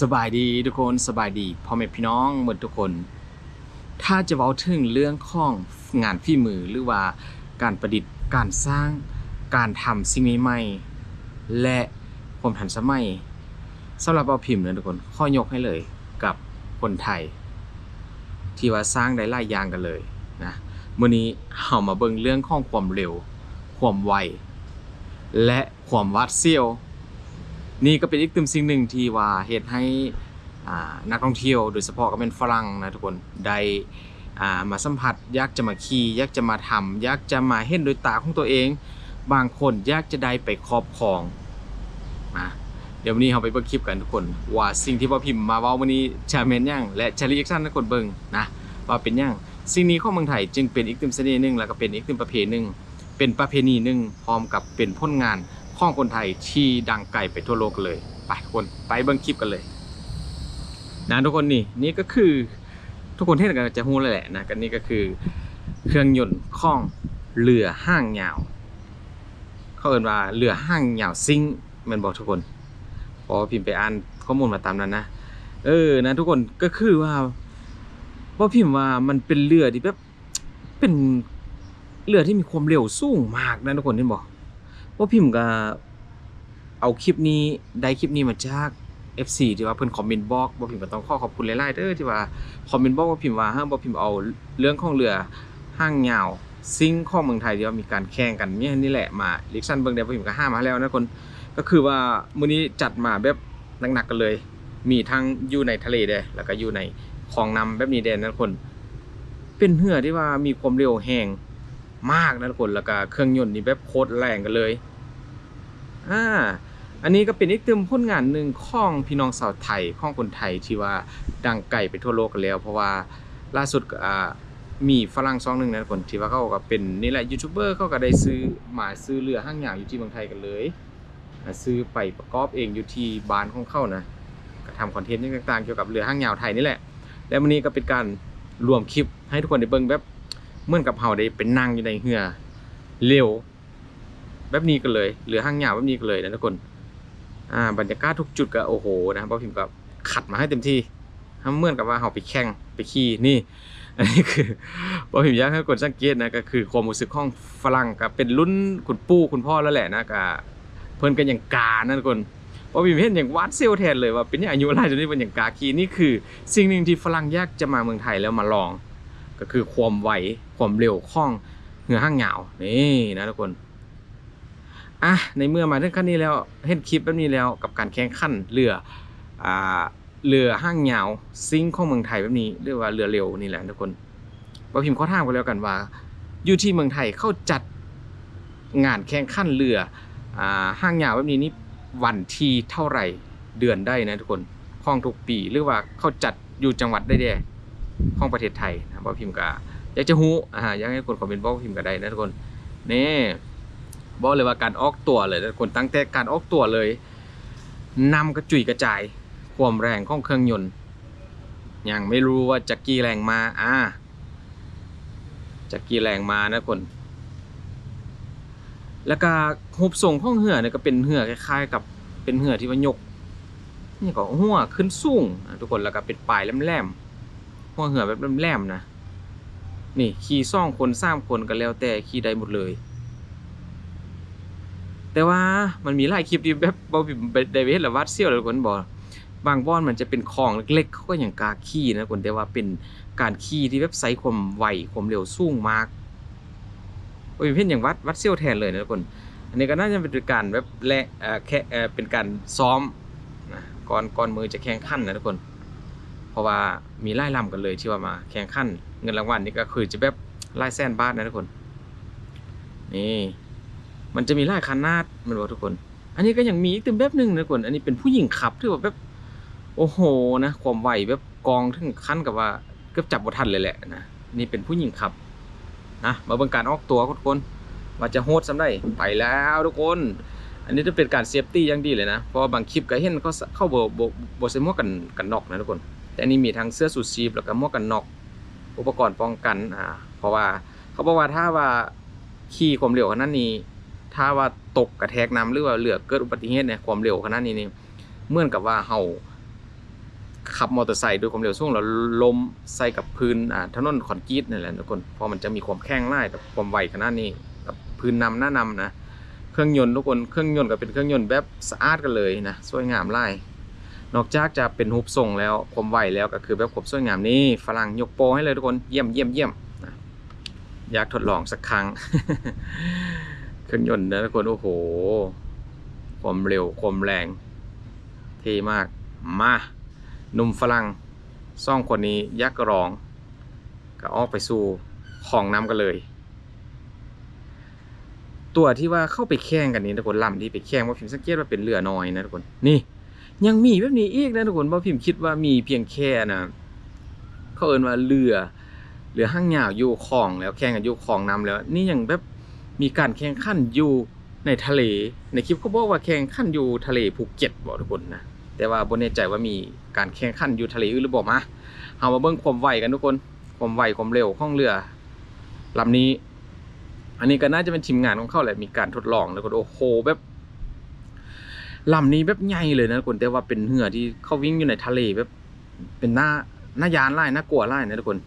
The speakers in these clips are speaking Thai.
สบายดีทุกคนสบายดีพ่อแม่พี่น้องหมดทุกคน ถ้าจะเว้าถึงเรื่องของงานฝีมือหรือว่าการประดิษฐ์การสร้างการทำสิ่งใหม่ๆและความทันสมัยสำหรับเอาพิมพ์เนะทุกคนข้อยกให้เลยกับคนไทย ที่ว่าสร้างได้หลายอย่างกันเลยนะมื้อนี้เฮามาเบิ่งเรื่องของความเร็ว ความไวและความวัดเซี่ยว นี่ก็เป็นอีกตึมสิ่งหนึ่งที่ว่าเหตุให้นักท่องเที่ยว โดยเฉพาะก็เป็นฝรั่งนะทุกคนได้มาสัมผัสอยากจะมาขี่อยากจะมาทำอยากจะมาเห็นโดยตาของตัวเอง บางคนอยากจะได้ไปครอบครองนะเดี๋ยววันนี้เราไปเบิ่งคลิปกันทุกคน ว่าสิ่งที่พ่อพิมพ์มาว้าวันนี้จะเป็นหยังและจะรีแอคชั่นให้คนเบิ่งนะว่าเป็นหยังสิ่งนี้ของเมืองไทยจึงเป็นอีกตึมเสน่ห์หนึ่งแล้วก็เป็นอีกตึมประเพณีหนึ่งเป็นประเพณีหนึ่งพร้อมกับเป็นผลงาน ของคนไทยที่ดังไกลไปทั่วโลกเลย ไปคนไปเบิ่งคลิปกันเลย นะทุกคนนี่นี่ก็คือทุกคนที่กันจะรู้เลยแหละนะกันนี่ก็คือ เครื่องยนต์ข้องเรือห้างยาว เขาเอ่นว่าเรือห้างยาวซิงมันบอกทุกคนพอพิมพ์ไปอ่านข้อมูลมาตามนั้นนะเออนะทุกคนก็คือว่าพอพิมพ์ว่ามันเป็นเรือที่แบบเป็นเรือที่มีความเร็วสูงมากนะทุกคนที่บอก ว่าพิมพ์ก็เอาคลิปนี้ได้คลิปนี้มาจาก FC ที่ว่าเพิ่นคอมเมนต์บอกบ่พิมพ์ก็ต้องขอขอบคุณหลายๆเด้อที่ว่าคอมเมนต์บอกว่าพิมพ์ว่าห้ามบ่พิมพ์เอาเรื่องของเรือห้างยาวซิงค์ขอเมืองไทยที่ว่ามีการแข่งกันเนี่ยนี่แหละมาลิกชันเบิ่งได้บ่พิมพ์ก็ห้ามาแล้วนะคนก็คือว่ามื้อนี้จัดมาแบบหนักๆกันเลย มีทั้งอยู่ในทะเลเด้แล้วก็อยู่ในคลองน้ำแบบนี้เด้นะคน เป็นเรือที่ว่ามีความเร็วแรง มากนะทุกคนแล้วก็เครื่องยนต์นี่แบบโคตรแรงกันเลยอ่าอันนี้ก็เป็นอีกตึมผลงานหนึ่งของพี่น้องชาวไทยของคนไทยที่ว่าดังไกลไปทั่วโลกกันแล้ว เพราะว่าล่าสุดอ่ามีฝรั่งซองหนึ่งนะคนที่ว่าเขาก็เป็นนี่แหละยูทูบเบอร์เขาก็ได้ซื้อมาซื้อเรือห้างยาวอยู่ที่เมืองไทยกันเลย ซื้อไปประกอบเองอยู่ที่บ้านของเขานะก็ทำคอนเทนต์ต่างๆเกี่ยวกับเรือห้างยาวไทยนี่แหละ แล้ววันนี้ก็เป็นการรวมคลิปให้ทุกคนได้เบิ่งแบบ เหมือนกับเฮาได้เป็นนั่งอยู่ในเรือเร็ว แบบนี้กันเลยเหลือห้างหยาวแบบนี้กันเลยนะทุกคนอ่าบรรยากาศทุกจุดก็โอ้โหนะครับพ่อพิมพ์ก็ขัดมาให้เต็มที่ทำเหมือนกับว่าเราไปแข่งไปขี่นี่อันนี้คือพ่อพิมพ์อยากให้คนสังเกตนะก็คือความรู้สึกของฝรั่งก็เป็นรุ่นคุณปู่คุณพ่อแล้วแหละนะก็เพิ่นกันอย่างกานะทุกคนพ่อพิมพ์เห็นอย่างวัดเซลแทนเลยว่าเป็นอย่างอายุหลายจนนี้เป็นอย่างกาขี่นี่คือ สิ่งหนึ่งที่ฝรั่งยากจะมาเมืองไทยแล้วมาลอง ก็คือความไวความเร็วของเรือห้างยานี่นะทุกคนอะในเมื่อมาถึงขั้นนี้แล้วเห็นคลิปแบบนี้แล้วกับการแข่งขันเรืออ่าเรือห้างยาซิงของเมืองไทยแบบนี้เรียกว่าเรือเร็วนี่แหละทุกคนว่าพิมพ์ข้อทางไปแล้วกันว่า อยู่ที่เมืองไทยเข้าจัดงานแข่งขันเรืออ่าห้างยาแบบนี้นี่วันที่เท่าไหร่เดือนได้นะทุกคนของทุกปีหรือว่าเข้าจัดอยู่จังหวัดได้แด่ ของประเทศไทยนะว่าพิมพ์ก็อยากจะฮู้อ่าอยากให้คนคอมเมนต์บ่พิมพ์ก็ได้นะทุกคนนี่บอกเลยว่าการออกตัวเลยทุกคนตั้งแต่การออกตัวเลยนำกระจุยกระจายความแรงของเครื่องยนต์ยังไม่รู้ว่าจะกี่แรงมาอ่าจะกี่แรงมานะคนแล้วก็หุบส่งของเหือเนี่ยก็เป็นเหือคล้ายๆ กับเป็นเหือที่ว่ายกนี่ก็หัวขึ้นสูงอะทุกคนแล้วก็เป็นปลายแหลมๆ หัวเหือแบบแหลมๆนะ นี่ขี่ซ่องคนสามคนก็แล้วแต่ขี่ได้หมดเลย แต่ว่ามันมีหลายคลิปที่แบบบ่ได้ไปเห็นละวัดเซี่ยวเลยคนบอกบางบ่อนมันจะเป็นคลองเล็กๆเขาก็อยังกาขี่นะคนแต่ว่าเป็นการขี่ที่แบบใช้ความไวความเร็วสูงมากโอ้ยเพ่นอย่างวัดวัดเซี่ยวแทนเลยนะทุกคน อันนี้ก็น่าจะเป็นการแบบแลเอ่อแค่เอ่อเป็นการซ้อมนะก่อนก่อนมือจะแข่งขันนะทุกคน ราะว่ามีไล่ลำกันเลยที่ว่ามาแข่งขันเงินรางวัลนี่ก็คือจะแบบไล่แสนบาทนะทุกคนนี่มันจะมีหลายขนาดมันบอกทุกคน อันนี้ก็ยังมีอีกเต็มแบบหนึงนะทุกคน อันนี้เป็นผู้หญิงขับที่ว่าแบบโอ้โหนะความไหวแบบกองถึงขั้นกับว่าเกือบจับบทันเลยแหละนะนี่เป็นผู้หญิงขับนะมาเบิ่งการออกตัวทุกคนว่าจะโหดซำได้ไปแล้วทุกคน อันนี้จะเป็นการเซฟตี้อย่างดีเลยนะ เพราะว่าบางคลิปก็เห็นเขาเข้าบ่บ่บ่ใส่หมวกกันกันนอกนะทุกคน แต่นนี้มีทั้งเสื้อสูทชีพแล้วก็หมวกกันน็อกอุปกรณ์ป้องกันอ่าเพราะว่าเขาบอกว่าถ้าว่าขี่ความเร็วขนาดนี้ ถ้าว่าตกกระแทกน้ำหรือว่าเหลือเกิดอุบัติเหตุเนี่ยความเร็วขนาดนี้นี่เหมือนกับว่าเฮาขับมอเตอร์ไซค์ด้วยความเร็วสูงแล้วล้มใส่กับพื้นอ่าถนนคอนกรีตนี่แหละทุกคนเพราะมันจะมีความแข็งไล่กับความไวขนาดนี้กับพื้นนำหน้านำนะ เครื่องยนต์ทุกคนเครื่องยนต์ก็เป็นเครื่องยนต์แบบสะอาดกันเลยนะสวยงามไล่ นอกจากจะเป็นรูปทรงแล้วความไวแล้วก็คือแบบความสวยงามนี่ฝรั่งยกโปรให้เลยทุกคนเยี่ยมเยี่ยมเยี่ยมนะอยากทดลองสักครั้งเครื่องยนต์นะทุกคนโอ้โหความเร็วความแรงเท่มากมาหนุ่มฝรั่งซ่องคนนี้ยักษ์รอง ก็ออกไปสู่ของน้ำกันเลย ตัวที่ว่าเข้าไปแข่งกันนี้ทุกคนลำที่ไปแข่งว่าพิมสังเกตว่าเป็นเรือน้อยนะทุกคนนี่ ยังมีแบบนี้อีกนะทุกคนว่าพิมพ์คิดว่ามีเพียงแค่นะเขาเอินว่าเรือเรือห้างยาวอยู่คลองแล้วแข่งกันอยู่คลองน้ำแล้ว นี่ยังแบบมีการแข่งขันอยู่ในทะเล ในคลิปเขาบอกว่าแข่งขันอยู่ทะเลภูเก็ตบอกทุกคนนะแต่ว่าบนแน่ใจว่ามีการแข่งขันอยู่ทะเลอื่นหรือเปล่ามาเอามาเบิ่งความไวกันทุกคนความไวความเร็วของเรือลำนี้ อันนี้ก็น่าจะเป็นทีมงานของเขาแหละมีการทดลองแล้วก็โอ้โหแบบ ลำนี้แบบใหญ่เลยนะทุกคนแต่ว่าเป็นเรือที่เขาวิ่งอยู่ในทะเลแบบเป็นหน้าหน้ายานไล่หน้ากลัวไล่นะทุกคน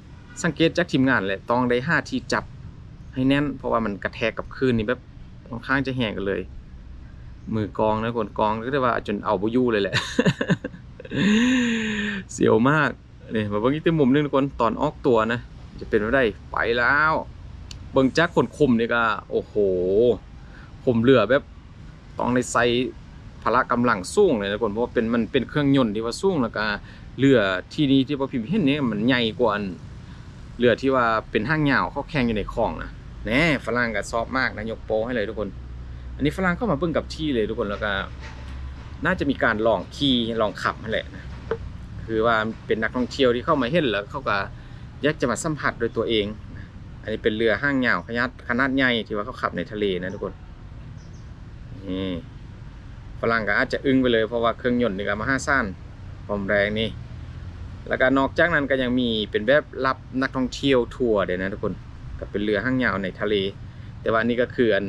สังเกตจากทีมงานแหละต้องได้ห้าทีจับให้แน่น เพราะว่ามันกระแทกกับคลื่นนี่แบบค่อนข้างจะแหงกันเลย มือกองนะคนกองก็ได้ว่าจนเอาบอยู่เลยแหละ เสียวมากนี่มาเบิ่งอีกตัวมุมนึงทุกคนตอนออกตัวนะ จะเป็นไปได้ไปแล้วเบิ่งจักคนคมนี่ก็ โอ้โหคุมเรือแบบต้องในใส่ พละกำลังสูงเลยนะคนเพราะว่าเป็นมันเป็นเครื่องยนต์ที่ว่าสูงแล้วก็เรือที่นี้ที่ว่าพิมพ์เห็นนี่มันใหญ่กว่าเรือที่ว่าเป็นห้างยาวเขาแข่งอยู่ในคลองนะแน่ฝรั่งก็ซอฟมากนะยกโปรให้เลยทุกคน อันนี้ฝรั่งเข้ามาเบิ่งกับที่เลยทุกคนแล้วก็น่าจะมีการลองขี่ลองขับนั่นแหละนะคือว่าเป็นนักท่องเที่ยวที่เข้ามาเห็นแล้วเขาก็อยากจะมาสัมผัสโดยตัวเอง อันนี้เป็นเรือห้างยาวขนาดขนาดใหญ่ที่ว่าเขาขับในทะเลนะทุกคนนี่ ฝรั่งก็อาจจะอึ้งไปเลยเพราะว่าเครื่องยนต์นี่ก็มาห้าสั้นความแรงนี่แล้วก็นอกจากนั้นก็ยังมีเป็นแบบรับนักท่องเที่ยวทัวร์เดี๋ยวนะทุกคนก็เป็นเรือห้างยาวในทะเล แต่ว่านี่ก็คืออัน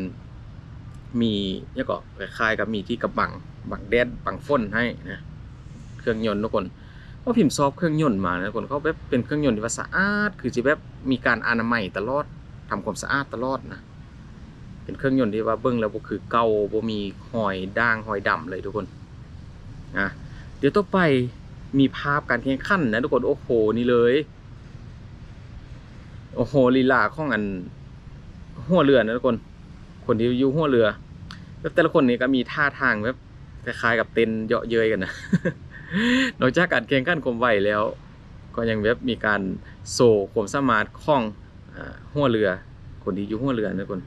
มีเนี่ยก็คล้ายๆกับมีที่กระบังบังแดดบังฝนให้นะเครื่องยนต์ทุกคนเพราพิมพ์ซอฟต์เครื่องยนต์มานะทุกคนเขาแบบเป็นเครื่องยนต์ที่ว่าสะอาดคือจะแบบมีการอนามัยตลอดทำความสะอาดตลอดนะ เป็นเครื่องยนต์ที่ว่าเบิ้งแล้วบ่คือเก่าบ่มีหอยด่างหอยดำเลยทุกคนนะเดี๋ยวต่อไปมีภาพการแข่งขันนะทุกคนโอ้โหนี่เลยโอ้โหลีลาของอันหัวเรือนะทุกคน คนที่อยู่หัวเรือแล้วแต่ละคนนี่ก็มีท่าทางแบบคล้ายๆกับเต้นเยาะเย้ยกันนะนอกจากการแข่งขันความไวแล้ว ก็ยังแบบมีการโซ่ความสามารถของอหัวเรือ คนที่อยู่หัวเรือนะทุกคน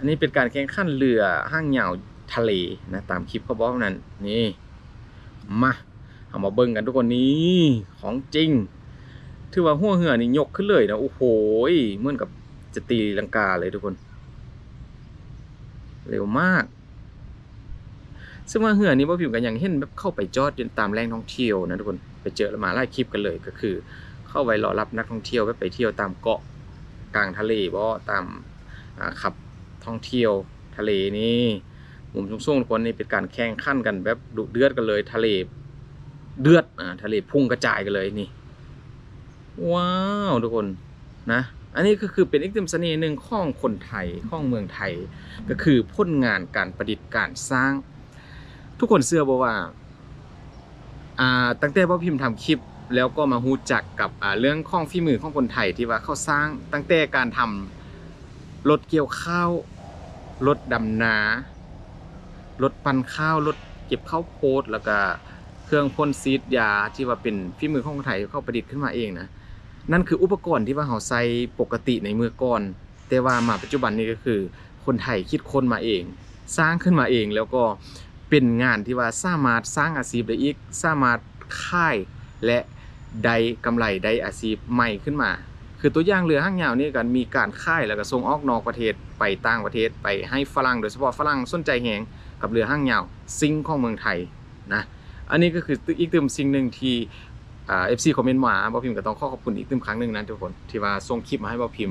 อันนี้เป็นการแข่งขันเรือห้างเหยาวทะเลนะตามคลิปเขาบอกนั้นนี่มาเอามาเบิ่งกันทุกคนนี่ของจริง ถือว่าหัวเหือนี่ยกขึ้นเลยนะโอ้โหเหมือนกับจะตีลังกาเลยทุกคน เร็วมาก ซึ่งว่าเหือนี้ว่าพิมกันยังเห็นแบบเข้าไปจอดตามแหล่งท่องเที่ยวนะทุกคนไปเจอแล้วมาไล่คลิปกันเลยก็คือ เข้าไปรอรับนักท่องเที่ยวไปไปเที่ยวตามเกาะกลางทะเลบ่ตามขับ ท่องเที่ยวทะเลนี่มุมสูงๆทุกคนนี่เป็นการแข่งขันกันแบบดุเดือดกันเลย ทะเลเดือดอ่าทะเลพุ่งกระจายกันเลยนี่ ว้าวทุกคนนะ อันนี้ก็คือเป็นอีกหนึ่งเสน่ห์หนึ่งของคนไทยของเมืองไทย ก็คือพ้นงานการประดิษฐ์การสร้าง ทุกคนเชื่อบ่ว่าอ่าตั้งแต่ว่าพิมพ์ทำคลิปแล้วก็มาฮู้จักกับเรื่องของฝีมือของคนไทยที่ว่าเขาสร้างตั้งแต่การทำ รถเกี่ยวข้าว รถดำนา รถปั่นข้าว รถเก็บข้าวโพด แล้วก็เครื่องพ่นซีดยาที่ว่าเป็นฝีมือของไทยเขาประดิษฐ์ขึ้นมาเองนะ นั่นคืออุปกรณ์ที่ว่าเราใช้ปกติในเมื่อก่อน แต่ว่ามาปัจจุบันนี้ก็คือ คนไทยคิดค้นมาเอง สร้างขึ้นมาเองแล้วก็เป็นงานที่ว่าสามารถสร้างอาชีพได้อีก สามารถค่ายและได้กำไรได้อาชีพใหม่ขึ้นมา คือตัวอย่างเรือห้างยาวนี่กันมีการค่ายแล้วก็ส่งออกนอกประเทศไปต่างประเทศไปให้ฝรั่งโดยเฉพาะฝรั่งสนใจแหงกับเรือห้างยาวซิงของเมืองไทยนะอันนี้ก็คืออีกตึมสิ่งหนึ่งที่เอฟซีคอมเมนต์มาบอพิมก็ต้องขอขอบคุณอีกตึมครั้งหนึ่งนะทุกคนที่ว่าส่งคลิปมาให้บอพิม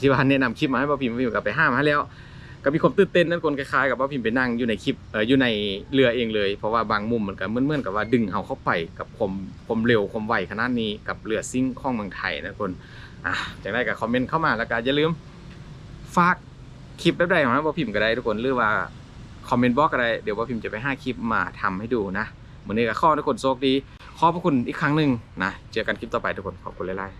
ที่ว่าแนะนำคลิปมาให้บอพิมบอพิมก็ไปห้ามให้แล้ว ก็มีความตื่นเต้นนั่นคนคล้ายๆกับว่าพิมไปนั่งอยู่ในคลิปเอออยู่ในเรือเองเลย เพราะว่าบางมุมเหมันก็เหมือนๆกับว่าดึงเอาเข้าไปกับความความเร็วความไวขนาดนี้กับเรือซิ่งของเมืองไทยนะคนอะจากนั้นก็คอมเมนต์เข้ามาแล้วก็อย่าลืมฝากคลิปแบบใดของว่าพิมพ์ก็ได้ทุกคนหรือว่าคอมเมนต์บล็อกก็ได้เดี๋ยวว่าพิมพ์จะไปห้าคลิปมาทำให้ดูนะวันนี้ก็ข้อทุกคนโชคดีขอบพระคุณอีกครั้งหนึ่งนะเจอกันคลิปต่อไปทุกคนขอบคุณหลายๆ